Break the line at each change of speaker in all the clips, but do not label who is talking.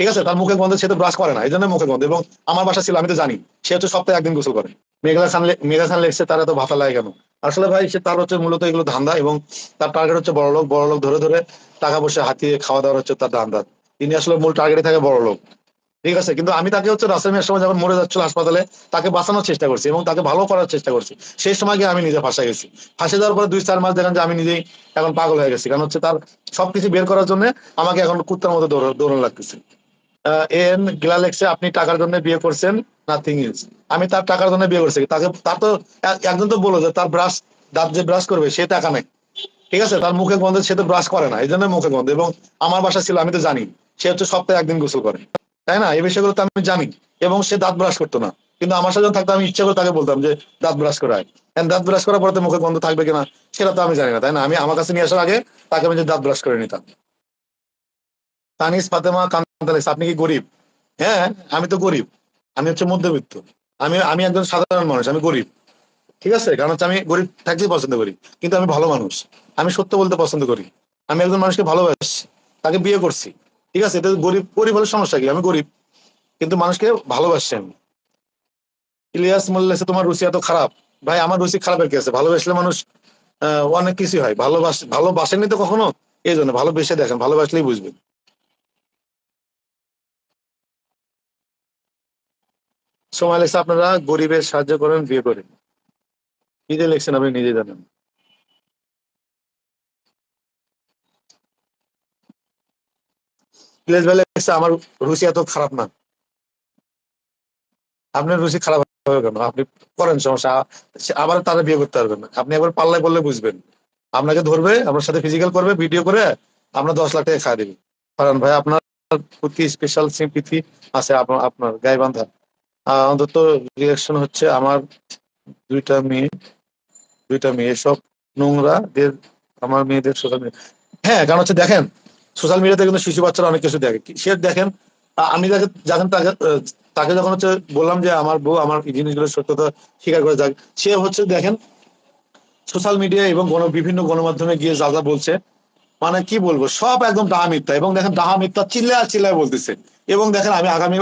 ঠিক আছে, তার মুখে গন্ধ সে তো ব্রাশ করে না এই জন্য মুখে গন্ধ। এবং আমার বাসা ছিল, আমি তো জানি, সে হচ্ছে সপ্তাহে একদিন গোসল করে। মেঘলা খান মেঘা খান লেগছে, তার এত ভাতা লাগে কেন? আসলে ভাই, সে তার হচ্ছে মূলত এগুলো ধান্দা এবং তার টার্গেট হচ্ছে বড় লোক বড় লোক ধরে ধরে টাকা পয়সা হাতিয়ে খাওয়া দাওয়ার হচ্ছে তার ধান্দা। তিনি আসলে মূল টার্গেটে থাকে বড় লোক। ঠিক আছে, কিন্তু আমি তাকে হচ্ছে রাসেল মিয়ার সময় যখন মরে যাচ্ছিল হাসপাতালে, তাকে বাঁচানোর চেষ্টা করছি এবং তাকে ভালো করার চেষ্টা করছি। সেই সময় গিয়ে আমি নিজে ফাঁসা গেছি। ফাঁসে যাওয়ার পরে দুই চার মাস দেখেন যে আমি নিজেই এখন পাগল হয়ে গেছি, কারণ হচ্ছে তার সবকিছু বের করার জন্য আমাকে এখন কুত্তার মতো দৌড়- দৌড়ানো লাগতেছে। এন গ্লালেক্সে আপনি টাকার জন্য বিয়ে করছেন নাথিং ইজ আমি তার টাকার জন্য বিয়ে করছি। তাকে, তার তো একজন তো বলো যে তার ব্রাশ দাঁত যে ব্রাশ করবে, সে টাকা নেই। ঠিক আছে? তার মুখে গন্ধ সে তো ব্রাশ করে না, এই জন্য মুখে গন্ধ। এবং আমার বাসা ছিল, আমি তো জানি, সে হচ্ছে সপ্তাহে একদিন গোসল করে। তাই না? এই বিষয়গুলো তো আমি জানি। এবং সে দাঁত ব্রাশ করতো না। কিন্তু আমার সাথে থাকতো, আমি ইচ্ছা করে তাকে বলতাম যে, দাঁত ব্রাশ করায়। দাঁত ব্রাশ করার পরে মুখে গন্ধ থাকবে কিনা, সেটা তো আমি জানি না, তাই না? আমি আমার কাছে নিয়ে আসার আগে তাকে আমি যে দাঁত ব্রাশ করে নিতাম। তানিস, ফাতেমা কান্তালিস আপনি কি গরিব? হ্যাঁ আমি তো গরিব। আমি হচ্ছে মধ্যবিত্ত। আমি আমি একজন সাধারণ মানুষ, আমি গরিব। ঠিক আছে? কারণ হচ্ছে আমি গরিব থাকতেই পছন্দ করি, কিন্তু আমি ভালো মানুষ। আমি সত্য বলতে পছন্দ করি। আমি একজন মানুষকে ভালোবাসি, তাকে বিয়ে করছি। ঠিক আছে? এটা গরিব গরিব হলে সমস্যা কি? আমি গরিব, কিন্তু মানুষকে ভালোবাসছি আমি। ইলিয়াস মোল্লাসে তোমার রুচি এত খারাপ। ভাই, আমার রুচি খারাপের কি আছে? ভালোবাসলে মানুষ অনেক কিছু হয়। ভালোবাস ভালোবাসেনি তো কখনো? এই জন্য ভালোবেসে দেখেন, ভালোবাসলেই বুঝবেন। সময় লেগেছে আপনারা গরিবের সাহায্য করেন বিয়ে করেন। যে লিখছেন আপনি নিজে জানেন। আমার রুচি এত খারাপ না। আপনার রুচি খারাপ হবে কেন? আপনি করেন সমস্যা। আবার তারা বিয়ে করতে পারবেন আপনি একবার পাল্লায় বললে বুঝবেন। আপনাকে ধরবে আপনার সাথে ফিজিক্যাল করবে ভিডিও করে আপনার দশ লাখ টাকা খাওয়া দিবে। কারণ ভাই আপনার প্রতি স্পেশাল সিম্পিথি আছে আপনার গাইবান্ধা আহ, অন্তত রিয়াকশন হচ্ছে আমার দুইটা মেয়ে দুইটা মেয়ে, সব নোংরা আমার মেয়েদের সোশ্যাল মিডিয়া হ্যাঁ কারণ হচ্ছে দেখেন সোশ্যাল মিডিয়াতে কিন্তু শিশু বাচ্চারা অনেক কিছু দেখে। সে দেখেন আমি যাকে যখন তাকে তাকে যখন হচ্ছে বললাম যে আমার বউ আমার এই জিনিসগুলোর সত্যতা স্বীকার করে যাক, সে হচ্ছে দেখেন সোশ্যাল মিডিয়া এবং বিভিন্ন গণমাধ্যমে গিয়ে যা যা বলছে মানে কি বলব, সব একদম ডাহা মিথ্যা। এবং দেখেন ডাহা মিথ্যা চিল্লায় চিল্লায় বলতেছে। এবং দেখেন আমি আগামী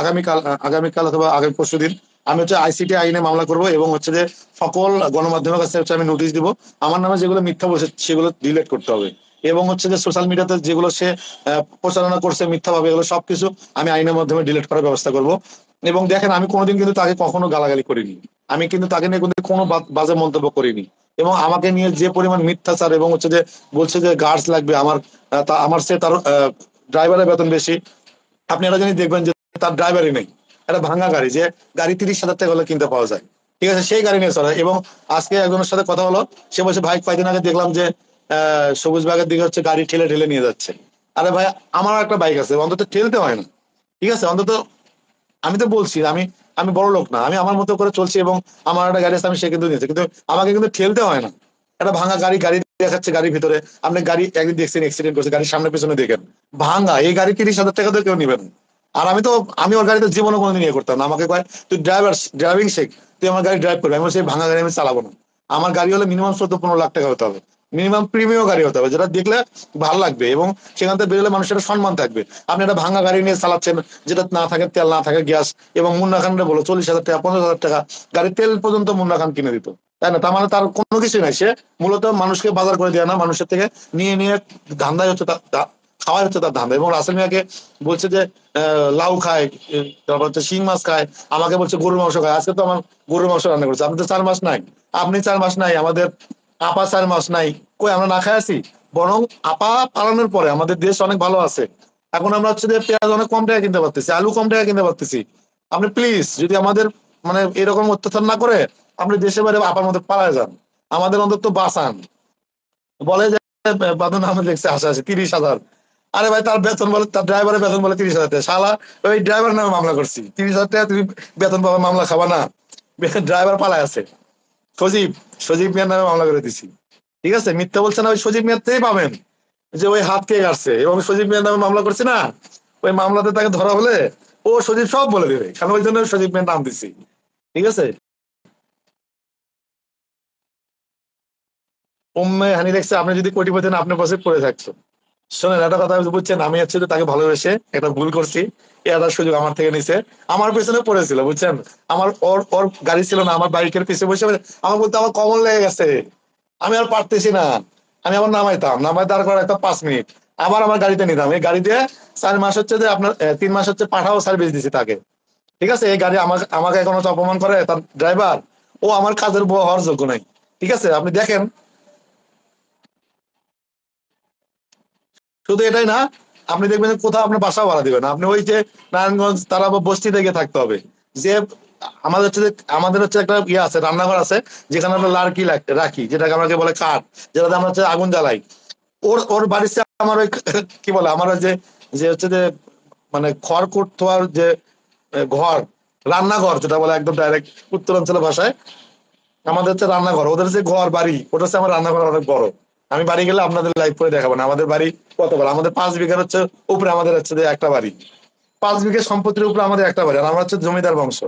আগামীকাল আগামীকাল অথবা আগামী পরশু দিন আমি হচ্ছে আইসিটি আইনে মামলা করব এবং হচ্ছে যে সকল গণমাধ্যমের কাছে হচ্ছে আমি নোটিশ দিব। আমার নামে যেগুলো মিথ্যা বলছে সেগুলো ডিলিট করতে হবে। এবং হচ্ছে যে সোশ্যাল মিডিয়াতে যেগুলো সে প্রচারণা করছে মিথ্যাভাবে এগুলো সবকিছু আমি আইনের মাধ্যমে ডিলিট করার ব্যবস্থা করব। এবং দেখেন, আমি কোনোদিন কিন্তু তাকে কখনো গালাগালি করিনি। আমি কিন্তু তাকে নিয়ে কিন্তু কোনো বাজে মন্তব্য করিনি। এবং আমাকে নিয়ে যে পরিমাণ মিথ্যাচার এবং হচ্ছে যে বলছে যে গার্ডস লাগবে, আমার আমার সে তার ড্রাইভারের বেতন বেশি। আপনি একটা জিনিস দেখবেন যে তার ড্রাইভারই নেই। একটা ভাঙা গাড়ি, যে গাড়ি তিরিশ হাজার টাকা হলে কিনতে পাওয়া যায়। ঠিক আছে, সেই গাড়ি নিয়ে চলে। এবং আজকে একজনের সাথে কথা হলো, সে বলছে, ভাই কয়েকদিন আগে দেখলাম যে সবুজ বাগের দিকে হচ্ছে গাড়ি ঠেলে ঠেলে নিয়ে যাচ্ছে। আরে ভাই, আমার একটা বাইক আছে, অন্তত ঠেলতে হয় না। ঠিক আছে, অন্তত আমি তো বলছি, আমি আমি বড় লোক না, আমি আমার মতো করে চলছি এবং আমার একটা গাড়ি আছে, আমি সে কিন্তু নিয়েছি। কিন্তু আমাকে কিন্তু ঠেলতে হয় না। একটা ভাঙা গাড়ি গাড়ি দেখাচ্ছে গাড়ির ভিতরে, আপনি গাড়ি একদিন দেখছেন অ্যাক্সিডেন্ট করছে, গাড়ির সামনে পিছনে দেখেন। ভাঙা, এই গাড়ি তিরিশ হাজার টাকা তো কেউ নিবেন। আর আমি তো, আমি ওর গাড়িতে জীবনে কোনোদিন ইয়ে করতাম না। আমাকে কয়, তুই ড্রাইভার ড্রাইভিং শেখ, তুই আমার গাড়ি ড্রাইভ করবি। আমি সেই ভাঙা গাড়ি আমি চালাবো না। আমার গাড়ি হলে মিনিমাম চোদ্দ পনেরো লাখ টাকা হতে হবে। মিনিমাম প্রিমিয়াম গাড়ি হতে হবে, যেটা দেখলে ভালো লাগবে এবং সেখান থেকে বেরোলে মানুষের সম্মান থাকবে। আপনি একটা ভাঙা গাড়ি নিয়ে চালাচ্ছেন, যেটা না থাকে তেল, না থাকে গ্যাস এবং মুন্না খানটা বলো, চল্লিশ হাজার টাকা, পঞ্চাশ হাজার টাকা গাড়ির তেল পর্যন্ত মুন্না খান কিনে দিত। তাই না? তার মানে তার কোনো কিছুই নাই। সে মূলত মানুষকে বাজার করে দেয় না, মানুষের থেকে নিয়ে নিয়ে ধান্দাই হচ্ছে তার খাওয়াই হচ্ছে তার ধান্দা। এবং রাসেল মিয়াকে বলছে যে লাউ খায়, তারপর হচ্ছে শিং মাছ খায়, আমাকে বলছে গরুর মাংস খায়। আজকে তো আমার গরুর মাংস রান্না করছে। আপনি তো চার মাস নাই। আপনি চার মাস নাই, আমাদের আপা চার মাস নাই। কই, আমরা না খাই আছি? বরং আপা পালানোর পরে আমাদের দেশ অনেক ভালো আছে। এখন আমরা হচ্ছে যে পেঁয়াজ অনেক কম টাকা কিনতে পারতেছি, আলু কম টাকা কিনতে পারতেছি। আপনি প্লিজ যদি আমাদের মানে এরকম অত্যাচার না করে, আপনি দেশে বাইরে আপার মধ্যে পালায় যান। আমাদের অন্তত বাঁচান। বলে যে বাদন আহমেদ লিখছে আশা আছে তিরিশ হাজার। আরে ভাই, তার বেতন বলে, তার ড্রাইভারের বেতন বলে তিরিশ হাজার শালা, ওই ড্রাইভার নামে মামলা করছি। তিরিশ হাজার টাকা তুমি বেতন পাবা, মামলা খাবা না। ড্রাইভার পালায় আছে। সজীব সজীব মিয়ার নামে মামলা করে দিছি। ঠিক আছে? মিথ্যা বলছে না, ওই সজীব মিয়ার থেকেই পাবেন যে ওই হাত কে কাটছে এবং সজীব মিয়ার নামে মামলা করছে না? ওই মামলাতে তাকে ধরা হলে ও সজীব সব বলে দেবে। কারণ ওই জন্য সজীব মিয়ার নাম দিছি? ঠিক আছে? উম্মে হানি দেখছে, আপনি যদি কোটিপতি না আপনার পাশে পড়ে থাকছো শোনেন, একটা কথা বুঝছেন, আমি হচ্ছে যে তাকে ভালোবেসে একটা ভুল করছি। এটা সুযোগ আমার থেকে নিছে। আমার পেছনে পড়েছিল, বুঝছেন? আমার ওর ওর গাড়ি ছিল না, আমার বাইকের পিছনে বসে আমার বলতে আমার কমল লেগে গেছে। আমি আর পারতেছি না। আমি আবার নামাইতাম নামাই দাঁড় করা একটা পাঁচ মিনিট। আবার আমার গাড়িতে নিতাম। এই গাড়ি দিয়ে চার মাস হচ্ছে যে আপনার তিন মাস হচ্ছে পাঠাও সার্ভিস দিছি তাকে। ঠিক আছে? এই গাড়ি আমাকে আমাকে এখন হচ্ছে অপমান করে তার ড্রাইভার ও আমার কাজের বউ হওয়ার যোগ্য নাই। ঠিক আছে? আপনি দেখেন। শুধু এটাই না, আপনি দেখবেন কোথাও আপনার বাসা ভাড়া দিবেন আপনি ওই যে নারায়ণগঞ্জ তারা বস্তি থেকে থাকতে হবে। যে আমাদের হচ্ছে আমাদের হচ্ছে একটা ইয়ে আছে, রান্নাঘর আছে, যেখানে আমরা লাড়কি রাখি, যেটাকে আমাকে বলে, কাঠ, যেটাতে আমরা হচ্ছে আগুন জ্বালাই। ওর ওর বাড়িতে আমার ওই, কি বলে, আমার যে যে হচ্ছে যে মানে খড় কুটোয়ার যে ঘর, রান্নাঘর, যেটা বলে একদম ডাইরেক্ট উত্তরাঞ্চলের ভাষায়, আমাদের হচ্ছে রান্নাঘর, ওদের যে ঘর, বাড়ি, ওটা হচ্ছে আমার রান্নাঘর অনেক বড়। আমি বাড়ি গেলে আপনাদের লাইভ করে দেখাবো না, আমাদের বাড়ি কত বড়? আমাদের পাঁচ বিঘার হচ্ছে উপরে আমাদের হচ্ছে যে একটা বাড়ি। পাঁচ বিঘা সম্পত্তির উপরে আমাদের একটা বাড়ি, আর আমরা হচ্ছে জমিদার বংশ।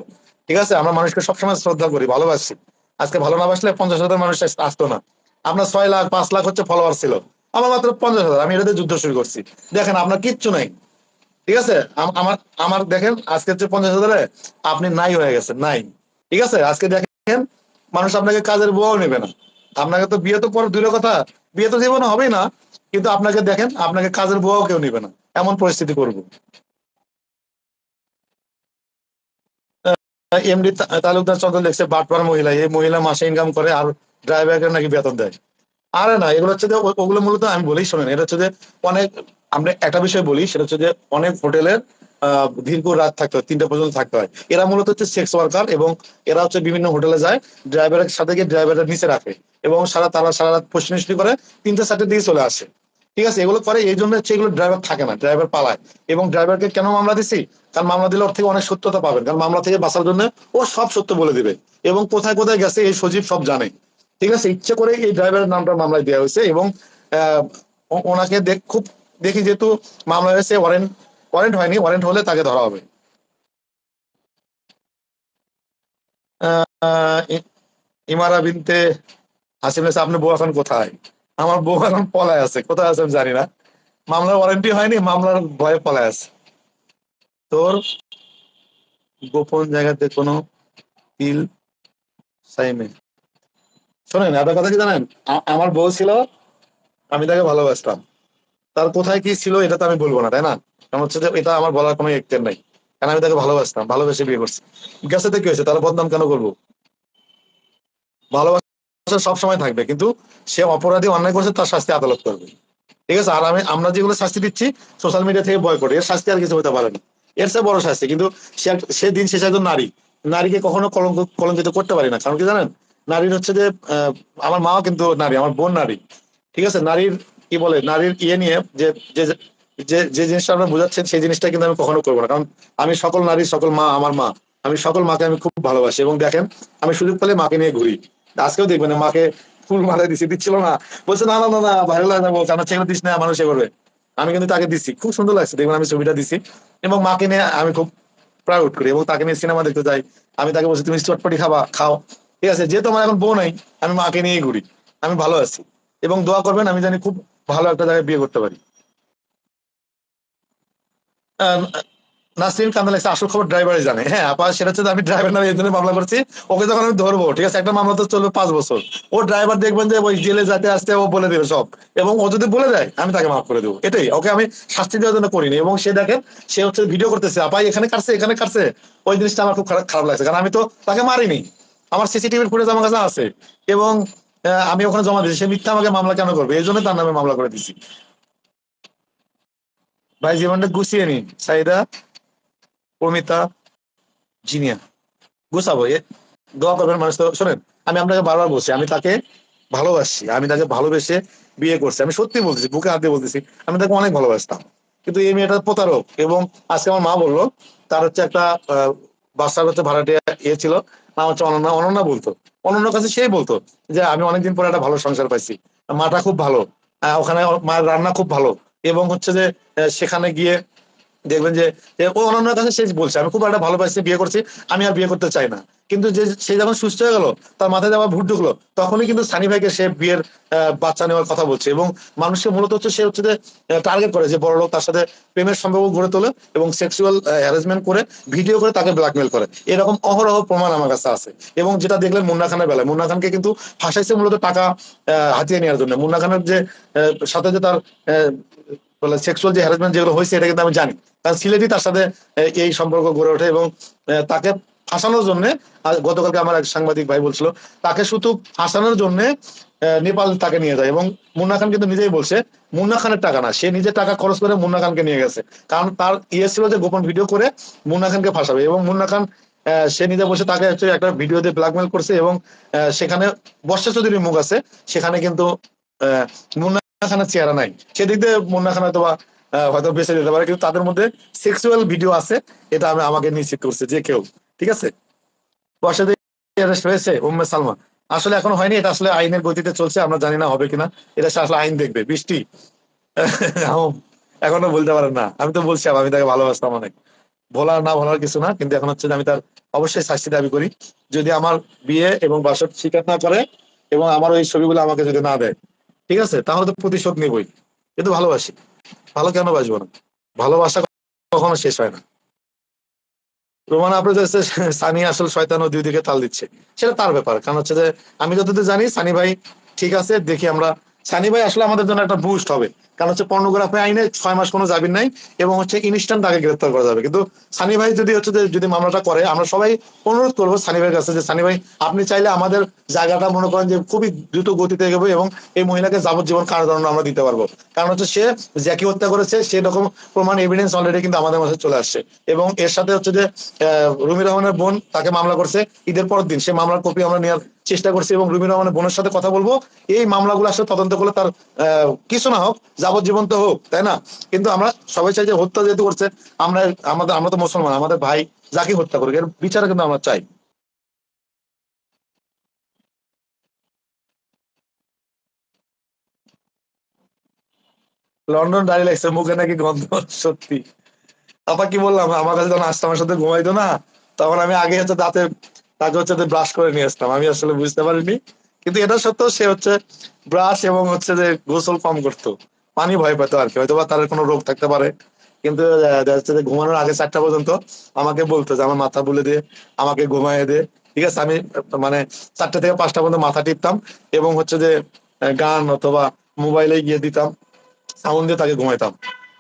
ঠিক আছে? আমরা মানুষকে সবসময় শ্রদ্ধা করি, ভালোবাসি। আজকে ভালো না বাসলে পঞ্চাশ হাজার মানুষ আসতো না। আপনার ছয় লাখ, পাঁচ লাখ হচ্ছে ফলোয়ার ছিল। আমার মাত্র পঞ্চাশ হাজার। আমি এটাতে যুদ্ধ শুরু করছি। দেখেন, আপনার কিচ্ছু নাই। ঠিক আছে? আমার আমার দেখেন, আজকে হচ্ছে পঞ্চাশ হাজারে আপনি নাই হয়ে গেছেন, নাই। ঠিক আছে? আজকে দেখেন, মানুষ আপনাকে কাজের বউও নেবে না। আপনাকে তো বিয়ে তো পরে দূরের কথা, বিয়ে তো জীবনে হবেই না। কিন্তু আপনাকে দেখেন, আপনাকে কাজের বউও কেউ নেবে না। এমন পরিস্থিতি করব। এমডি তালুকদার চন্দ্র লেখছে বাটপার মহিলা, এই মহিলা মাসে ইনকাম করে আর ড্রাইভারকে নাকি বেতন দেয়। আরে না, এগুলো হচ্ছে যে ওগুলো মূলত আমি বলি, শোনেন, এটা হচ্ছে যে অনেক, আমরা একটা বিষয় বলি, সেটা হচ্ছে যে অনেক হোটেলের দীর্ঘ রাত থাকতে হয়, তিনটা পর্যন্ত থাকতে হয়। এরা মূলত হচ্ছে সেক্স ওয়ার্কার এবং এরা হচ্ছে বিভিন্ন হোটেলে যায় ড্রাইভারের সাথে গিয়ে ড্রাইভারের নিচে রাখে এবং সারা তারা সারা রাত পশ্চিম করে তিনটা চারটে দিকে চলে আসে। ঠিক আছে, এগুলো করে এই জন্য হচ্ছে এগুলো ড্রাইভার থাকে না ড্রাইভার পালায়। এবং ড্রাইভারকে কেন মামলা দিছি? কারণ মামলা দিলে ওর থেকে অনেক সত্যতা পাবেন, কারণ মামলা থেকে বাঁচার জন্য ও সব সত্য বলে দিবে। এবং কোথায় কোথায় গেছে, এই সজীব সব জানে। ঠিক আছে, ইচ্ছে করে এই ড্রাইভারের নামটা মামলায় দেওয়া হয়েছে এবং ওনাকে দেখ খুব দেখি যেহেতু মামলা হয়েছে ওয়ারেন্ট ওয়ারেন্ট হয়নি ওয়ারেন্ট হলে তাকে ধরা হবে। ইমারা বিনতে হাসিম নেসা আপনার বউ কোথায়? আমার বউ এখন পলায় আছে। কোথায় আছে আমি জানি না। মামলার ওয়ারেন্টি হয়নি, মামলার ভয়ে পলায় আছে। তোর গোপন জায়গাতে কোনো তিল সাইমে। শোনেন একটা কথা কি জানেন? আমার বউ ছিল, আমি তাকে ভালোবাসতাম। তার কোথায় কি ছিল এটা তো আমি বলব না, তাই না? কারণ হচ্ছে যে এটা আমার বলার কোনো এক্তের নাই। কারণ আমি তাকে ভালোবাসতাম, ভালোবেসে বিয়ে করছি। গেছে তো কি হয়েছে? তার বদনাম কেন করব? ভালোবাসা সবসময় থাকবে, কিন্তু সে অপরাধী অন্যায় করছে, তার শাস্তি আদালত করবে। ঠিক আছে? আর আমি, আমরা যেগুলো শাস্তি দিচ্ছি সোশ্যাল মিডিয়া থেকে বয় করে এর শাস্তি আর কিছু হতে পারে না। এর চেয়ে বড় শাস্তি, কিন্তু সে দিন শেষে একজন নারী। নারীকে কখনো কলঙ্ক, কলঙ্কিত করতে পারি না। কারণ কি জানেন? নারীর হচ্ছে যে আমার মাও কিন্তু নারী, আমার বোন নারী। ঠিক আছে? নারীর কি বলে? নারীর ইয়ে নিয়ে যে যে যে জিনিসটা আপনার বোঝাচ্ছেন, সেই জিনিসটা কিন্তু আমি কখনো করব না। কারণ আমি সকল নারী, সকল মা, আমার মা। আমি সকল মাকে আমি খুব ভালোবাসি। এবং দেখেন, আমি সুযোগ পেলে মাকে নিয়ে ঘুরি। আজকেও দেখবেন মাকে ফুল মাথায় দিছি, দিচ্ছিল না। বলছে, না না না না ভাইরাল হয়ে যাব। কেন ছেলে দিস না, মানুষ করবে। আমি কিন্তু তাকে দিছি খুব সুন্দর লাগছে দেখবেন আমি ছবিটা দিছি এবং মাকে নিয়ে আমি খুব প্রাউড করি এবং তাকে নিয়ে সিনেমা দেখতে যাই। আমি তাকে বলছি, তুমি চটপটি খাবা, খাও। ঠিক আছে, যেহেতু আমার এখন বউ নাই, আমি মাকে নিয়ে ঘুরি, আমি ভালো আছি। এবং দোয়া করবেন, আমি জানি খুব ভালো একটা জায়গায় বিয়ে করতে পারি। কান্দা লাগছে, আসল খবর ড্রাইভারই জানে। হ্যাঁ সেটা হচ্ছে আমি ড্রাইভার নামে এই মামলা করছি। ওকে যখন আমি ধরবো, ঠিক আছে? একটা মামলা তো চলবে পাঁচ বছর। ও ড্রাইভার দেখবেন যে, ওই জেলে যাতে আসতে ও বলে দেবে সব। এবং ও যদি বলে দেয়, আমি তাকে মাফ করে দেবো। এটাই, ওকে আমি শাস্তি দেওয়ার জন্য করিনি। এবং সে দেখেন, সে হচ্ছে ভিডিও করতেছে, আপা, এখানে কাটছে এখানে কাটছে। ওই জিনিসটা আমার খুব খারাপ লাগছে। কারণ আমি তো তাকে মারিনি। আমার সিসিটিভির ফুটেজ আমার কাছে আছে। এবং আমি ওখানে জমা দিয়েছি। সে মিথ্যা আমাকে মামলা কেন করবে? এই জন্য তার নামে মামলা করে দিছি ভাই, জীবনটা গুছিয়ে নিন। সাইদা অমিতা জিনিয়া। গুছাবো দোয়া করবেন মানুষ তো, শোনেন, আমি আপনাকে বারবার বলছি, আমি তাকে ভালোবাসি, আমি তাকে ভালোবেসে বিয়ে করছি, আমি সত্যি বলতেছি, বুকে হাত দিয়ে বলতেছি, আমি তাকে অনেক ভালোবাসতাম। কিন্তু এই মেয়েটা প্রতারক এবং আজকে আমার মা বলল, তার হচ্ছে একটা বাচ্চার হচ্ছে ভাড়াটিয়া ইয়ে ছিল নাম হচ্ছে অনন্যা অনন্যা বলতো। অনন্যার কাছে সেই বলতো যে, আমি অনেকদিন পরে একটা ভালো সংসার পাইছি, মাটা খুব ভালো ওখানে মায়ের রান্না খুব ভালো এবং হচ্ছে যে সেখানে গিয়ে দেখবেন যে ও অনন্যার কাছে সে বলছে, আমি খুব একটা ভালোবাসি, বিয়ে করছি, আমি আর বিয়ে করতে চাই না। কিন্তু যে, সে যখন সুস্থ হয়ে গেল, তার মাথায় আবার ভুট ঢুকলো, তখনই কিন্তু সানি ভাইকে সে বিয়ের বাচ্চা নেওয়ার কথা বলছে। এবং মানুষকে মূলত হচ্ছে সে হচ্ছে যে টার্গেট করে যে বড় লোক তার সাথে প্রেমের সম্পর্ক গড়ে তোলে এবং সেক্সুয়াল হ্যারাসমেন্ট করে ভিডিও করে তাকে ব্ল্যাকমেল করে। এরকম অহরহ প্রমাণ আমার কাছে আছে। এবং যেটা দেখলেন মুন্না খানের বেলায়, মুন্না খানকে কিন্তু ফাঁসাইছে মূলত টাকা হাতিয়ে নেওয়ার জন্য। মুন্না খানের যে সাথে যে তার বলে সেক্সুয়াল যে হ্যারাসমেন্ট যেগুলো হয়েছে এটা কিন্তু আমি জানি। কারণ সিলেটই তার সাথে এই সম্পর্ক গড়ে ওঠে এবং তাকে ফাঁসানোর জন্য গতকালকে আমার এক সাংবাদিক ভাই বলছিল তাকে শুধু ফাঁসানোর জন্য নেপাল তাকে নিয়ে যায় এবং মুন্না খান কিন্তু নিজেই বলছে মুন্না খানের টাকা না সে নিজে টাকা খরচ করে মুন্না খানকে নিয়ে গেছে। কারণ তার ইয়ে ছিল যে গোপন ভিডিও করে মুন্না খানকে ফাঁসাবে এবং মুন্না খান সে নিজে বসে তাকে হচ্ছে একটা ভিডিও দিয়ে ব্ল্যাকমেল করছে এবং সেখানে বর্ষা চৌধুরীর মুখ আছে সেখানে কিন্তু আহ, মুন্না খানের চেহারা নাই। সেদিক দিয়ে মুন্না খান হয়তো হয়তো বেঁচে যেতে পারে, কিন্তু তাদের মধ্যে সেক্সুয়াল ভিডিও আছে, এটা আমি আমাকে নিশ্চিত করছে যে কেউ, ঠিক আছে? বর্ষা অ্যারেস্ট হয়েছে, উম্মে সালমা। আসলে এখনও হয়নি, এটা আসলে আইনের গতিতে চলছে, আমরা জানি না হবে কিনা। এটা আসলে আইন দেখবে, বৃষ্টি। এখনও বলতে পারেন না। আমি তো বলছি, আমি তাকে ভালোবাসতাম অনেক। ভোলার না ভোলার কিছু না, কিন্তু এখন হচ্ছে যে আমি তার অবশ্যই শাস্তি দাবি করি। যদি আমার বিয়ে এবং বাসর স্বীকার না করে, এবং আমার ওই ছবিগুলো আমাকে যদি না দেয় ঠিক আছে? তাহলে তো প্রতিশোধ নিবই। কিন্তু ভালোবাসি। ভালো কেন বাসবো না? ভালোবাসা কখনো শেষ হয় না। রোমান আপনার সানি আসল শয়তান ও দুই দিকে তাল দিচ্ছে। সেটা তার ব্যাপার। কারণ হচ্ছে যে, আমি যতদূর জানি, সানি ভাই, ঠিক আছে, দেখি আমরা সানি ভাই আসলে আমাদের জন্য একটা বুস্ট হবে। কারণ হচ্ছে পর্নোগ্রাফি আইনে ছয় মাস কোনো জামিন নাই এবং হচ্ছে ইনস্ট্যান্ট তাকে গ্রেফতার করা যাবে। কিন্তু সানি ভাই যদি হচ্ছে যে, যদি মামলাটা করে, আমরা সবাই অনুরোধ করব সানি ভাইয়ের কাছে যে, সানি ভাই, আপনি চাইলে আমাদের জায়গাটা মনে করেন যে, খুবই দ্রুত গতিতে এগোবে এবং এই মহিলাকে যাবজ্জীবন কারাদণ্ড আমরা দিতে পারব। কারণ হচ্ছে সে জ্যাকি হত্যা করেছে সেই রকম প্রমাণ এভিডেন্স অলরেডি কিন্তু আমাদের মাঝে চলে আসছে। এবং এর সাথে হচ্ছে যে রুমি রহমানের বোন তাকে মামলা করছে, ঈদের পরের দিন। সে মামলার কপি আমরা নেওয়ার চেষ্টা করছি এবং রুমি রহমানের বোনের সাথে কথা বলব। এই মামলাগুলো আসলে তদন্ত করলে তার কিছু না হোক যাবজ্জীবন তো হোক, তাই না? কিন্তু আমরা সবাই চাই যে হত্যা যেহেতু করছে, আমরা, আমাদের, আমরা তো মুসলমান, আমাদের ভাই যাকে হত্যা করুক, এর বিচার কিন্তু আমরা চাই। লন্ডন দাঁড়িয়ে লাগছে, মুখে নাকি গন্ধ, সত্যি। আপা কি বললাম, আমার কাছে যখন আসতো আমার সাথে ঘুমাইতো না, তখন আমি আগে হচ্ছে দাঁতে তাকে হচ্ছে ব্রাশ করে নিয়ে আসতাম আমি আসলে বুঝতে পারিনি। কিন্তু এটা সত্ত্বেও সে হচ্ছে ব্রাশ এবং হচ্ছে যে গোসল কম করতো। পানি ভয় পেতো আর কি। হয়তো বা তার কোনো রোগ থাকতে পারে। কিন্তু ঘুমানোর আগে চারটা পর্যন্ত আমাকে বলতো যে, আমার মাথা বুলে দিয়ে আমাকে ঘুমায় দে। ঠিক আছে? আমি মানে চারটে থেকে পাঁচটা পর্যন্ত মাথা টিপতাম এবং হচ্ছে যে গান অথবা মোবাইলে গিয়ে দিতাম সাউন্ড দিয়ে তাকে ঘুমাইতাম।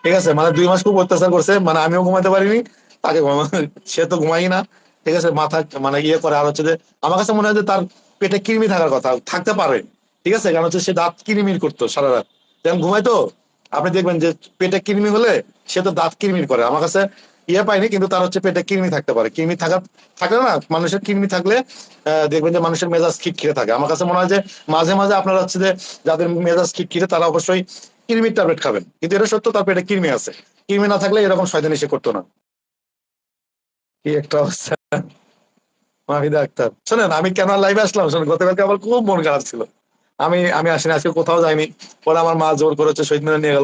ঠিক আছে? মানে দুই মাস খুব অত্যাচার করছে। মানে আমিও ঘুমাইতে পারিনি, তাকে সে তো ঘুমাই না। ঠিক আছে, মাথা মানে ইয়ে করে, আর হচ্ছে যে আমার কাছে মনে হয় যে তার পেটে কৃমি থাকার কথা, থাকতে পারে। ঠিক আছে, কারণ হচ্ছে সে দাঁত কিরমির করতো সারা রাত। যেমন ঘুমাইতো আপনি দেখবেন যে পেটে কৃমি হলে সে তো দাঁত কিরমির করে। আমার কাছে ইয়ে পাইনি, কিন্তু তার হচ্ছে পেটে কৃমি থাকতে পারে। কৃমি থাকা থাকলে না, মানুষের কৃমি থাকলে দেখবেন যে মানুষের মেজাজ খিটখিটে থাকে। আমার কাছে মনে হয় যে মাঝে মাঝে আপনারা হচ্ছে যে যাদের মেজাজ খিটখিটে, তারা অবশ্যই কৃমির ট্যাবলেট খাবেন। কিন্তু এটা সত্য, তার পেটে কৃমি আছে। কৃমি না থাকলে এরকম শয়তানি সে করতো না। কি একটা অবস্থা। মাহিদা আক্তার। শোনেন, আমি কেন লাইভে আসলাম? শোনেন, গতকালকে আমার খুব মন খারাপ ছিল। আমি আমি আসিনি, আজকে কোথাও যাইনি। পরে আমার মা জোর করেছে, শহীদ মিনার নিয়ে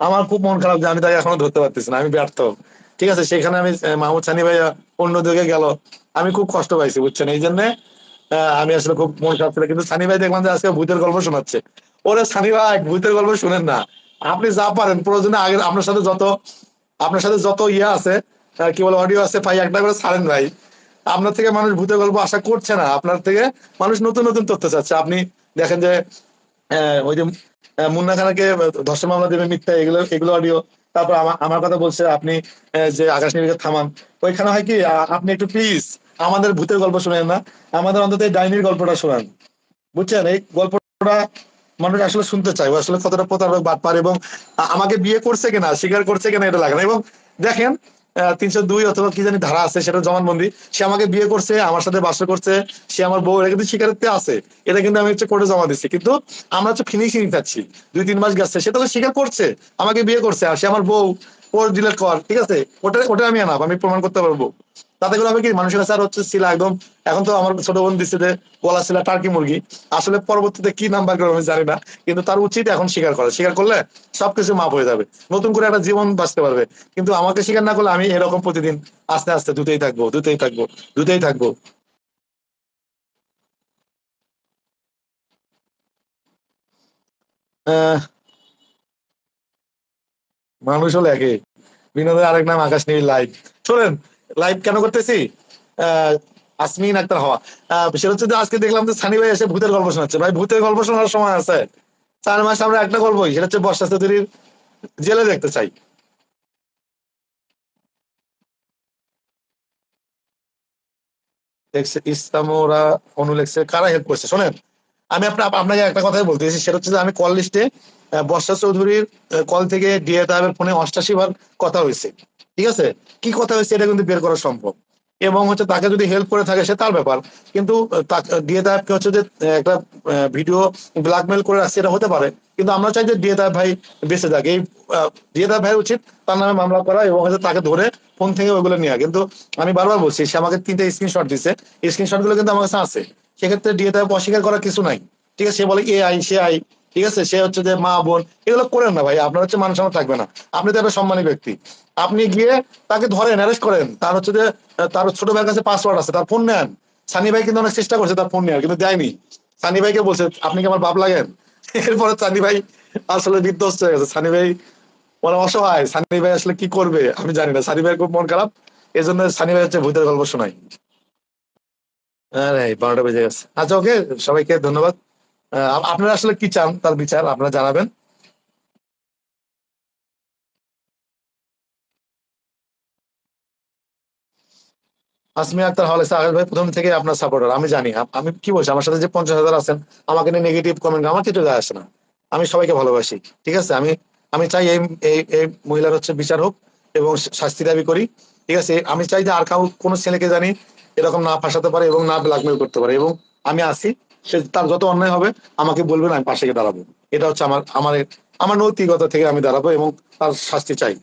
আমার খুব মন খারাপ যে আমি এখনও ধরতে পারতেছি না, আমি ব্যর্থ। ঠিক আছে, সেখানে আমি মাহমুদ সানি ভাইয়া অন্য দিকে গেল। আমি খুব কষ্ট পাইছি, বুঝছেন? এই জন্য আমি আসলে খুব মন খারাপ ছিল। কিন্তু সানি ভাই দেখলাম যে আজকে ভূতের গল্প শোনাচ্ছে। ওরে সানি ভাই, ভূতের গল্প শুনেন না। আপনি যা পারেন, প্রয়োজনে আগে আপনার সাথে যত, আপনার সাথে যত ইয়ে আছে কি বলে অডিও আছে ভাই একটা করে ছাড়েন ভাই। আপনার থেকে মানুষ ভূতের গল্প আশা করছে না। আপনার থেকে মানুষ নতুন নতুন তথ্য চাচ্ছে। আপনি দেখেন যে ওই যে মুন্না খানাকে ধর্ষণ মামলা দেবে মিথ্যা, এগুলো এগুলো অডিও তারপর আমার কথা বলছে আপনি যে আকাশ নিবিকে থামান। ওইখানে হয় কি আপনি একটু প্লিজ আমাদের ভূতের গল্প শোনেন না। আমাদের অন্তত এই ডাইনির গল্পটা শোনান। বুঝছেন? এই গল্পটা মানুষ আসলে শুনতে চায়। আসলে কতটা প্রতারক, বাটপার এবং আমাকে বিয়ে করছে কিনা, স্বীকার করছে কিনা এটা লাগে না। এবং দেখেন তিনশো দুই অথবা কি জানি ধারা আছে, সেটা জমানবন্দি সে আমাকে বিয়ে করছে, আমার সাথে বাসা করছে, সে আমার বউ, এটা কিন্তু স্বীকারোক্তি আছে। এটা কিন্তু আমি হচ্ছে কোর্টে জমা দিচ্ছি কিন্তু আমরা হচ্ছে ফিনিশিং চাচ্ছি দুই তিন মাস গেছে, সে তো স্বীকার করছে, আমাকে বিয়ে করছে, আর সে আমার বউ ওর ডিলেট কর, ঠিক আছে? ওটা ওটা আমি আনাব, আমি প্রমাণ করতে পারব। তাতে করে হবে কি, মানুষের কাছে আর হচ্ছে ছিল একদম, এখন তো আমার ছোট বোন দিচ্ছে যে গলা ছিল টার্কি মুরগি। আসলে পরবর্তীতে কি নাম্বার করবে আমি জানি না, কিন্তু তার উচিত এখন স্বীকার করা। স্বীকার করলে সবকিছু মাপ হয়ে যাবে। নতুন করে একটা জীবন বাঁচতে পারবে। কিন্তু আমাকে স্বীকার না করলে আমি এরকম প্রতিদিন আস্তে আস্তে দুতেই থাকব দুতেই থাকব দুতেই থাকব। মানুষ হলো একই বিনোদের আরেক নাম আকাশ নীল লাইভ শোনেন লাইভ কেন করতেছি? আসমিন আক্তার হওয়া। সেটা হচ্ছে আজকে দেখলাম যে সানি ভাই এসে ভূতের গল্প শোনাচ্ছে। ভাই, ভূতের গল্প শোনার সময় আছে। চার মাস আমরা একটা গল্পই, সেটা হচ্ছে বর্ষা চৌধুরীর জেলে দেখতে চাই। ইসলামোরা অনুলেখছে কারা হেল্প করছে? শোনেন, আমি আপনাকে একটা কথাই বলতেছি সেটা হচ্ছে যে আমি কল লিস্টে বর্ষা চৌধুরীর কল থেকে ডিএ তাহের ফোনে অষ্টাশি বার কথা হয়েছে। ঠিক আছে? কি কথা হয়েছে এটা কিন্তু বের করা সম্ভব। এবং হচ্ছে তাকে যদি হেল্প করে থাকে, সে তার ব্যাপার। কিন্তু ডিএ তাহেবকে হচ্ছে যে একটা ভিডিও ব্ল্যাকমেল করে রাখছে, এটা হতে পারে। কিন্তু আমরা চাই যে ডিএ তাহেব ভাই বেঁচে থাকে এই ডিএ তাহেব ভাই উচিত তার নামে মামলা করা এবং হচ্ছে তাকে ধরে ফোন থেকে ওইগুলো নেওয়া। কিন্তু আমি বারবার বলছি, সে আমাকে তিনটা স্ক্রিনশট দিছে। স্ক্রিনশটগুলো কিন্তু আমার কাছে আছে। সেক্ষেত্রে ডিএ তাহেব অস্বীকার করার কিছু নাই। ঠিক আছে? সে বলে, এ আই, সে আই। ঠিক আছে? সে হচ্ছে যে মা, বোন, এগুলো করেন না ভাই, আপনার হচ্ছে মানুষ সম্মান থাকবে না। আপনি তো একটা সম্মানী ব্যক্তি। আপনি গিয়ে তাকে ধরেন অ্যারেস্ট করেন। তার হচ্ছে যে তার ছোট ভাইয়ের কাছে পাসওয়ার্ড আছে, তার ফোন নেন। সানি ভাই কিন্তু অনেক চেষ্টা করছে তার ফোন নেওয়ার কিন্তু দেয়নি। সানি ভাইকে বলছে, আপনি কি আমার বাপ লাগেন? এরপরে সানি ভাই আসলে বিধ্বস্ত হয়ে গেছে। সানি ভাই মানে অসহায়, সানি ভাই আসলে কি করবে? আমি জানি না। সানি ভাইয়ের খুব মন খারাপ। এই জন্য সানি ভাই হচ্ছে ভূতের গল্প শোনাই আরে, বারোটা বেজে গেছে। আচ্ছা ওকে সবাইকে ধন্যবাদ। আপনারা আসলে কি চান তার বিচার? আপনারা জানাবেন। আসমি আক্তার হলে আকাশ ভাই, প্রথম থেকে আপনার সাপোর্টার আমি জানি। আমি কি বলছি, আমার সাথে যে পঞ্চাশ হাজার আছেন, আমাকে নিয়ে নেগেটিভ কমেন্ট আমার কিছু যায় আসে না। আমি সবাইকে ভালোবাসি, ঠিক আছে? আমি আমি চাই এই এই এই মহিলার হচ্ছে বিচার হোক এবং শাস্তি দাবি করি, ঠিক আছে? আমি চাই যে আর কাউ কোনো ছেলেকে জানি এরকম না ফাঁসাতে পারে এবং না ব্ল্যাকমেল করতে পারে এবং আমি আসি সে তার যত অন্যায় হবে, আমাকে বলবেন আমি পাশে দাঁড়াবো। এটা হচ্ছে আমার আমার আমার নৈতিকতা থেকে আমি দাঁড়াবো এবং তার শাস্তি চাই।